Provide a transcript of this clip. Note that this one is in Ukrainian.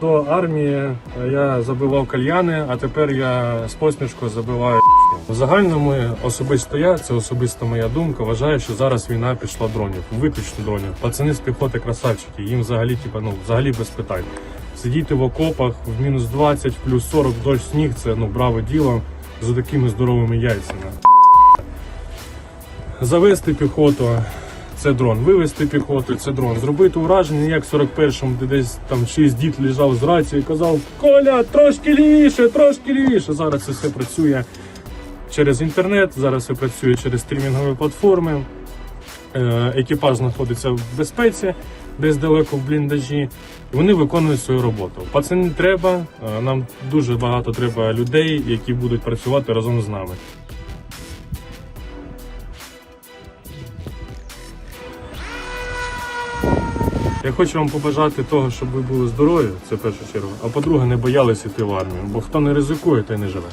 До армії я забивав кальяни, а тепер я з посмішкою забиваю. В загальному особисто я, це особиста моя думка. Вважаю, що зараз війна пішла дронів, виключно дронів. Пацани з піхоти красавчики, їм взагалі, типа, ну взагалі без питань. Сидіти в окопах в мінус 20, плюс 40 дощ сніг це ну браво діло з такими здоровими яйцями. Завести піхоту це дрон. Вивести піхоту це дрон. Зробити ураження, як в 41-му, де десь там чийсь дід лежав з рацією і казав: Коля, трошки лівіше, трошки лівіше. Зараз це все працює через інтернет, зараз все працює через стрімінгові платформи. Е, Екіпаж знаходиться в безпеці, десь далеко в бліндажі. І вони виконують свою роботу. Пацанів треба, е, нам дуже багато треба людей, які будуть працювати разом з нами. Я хочу вам побажати того, щоб ви були здорові, це в першу чергу. А по-друге, не боялися йти в армію, бо хто не ризикує, той не живе.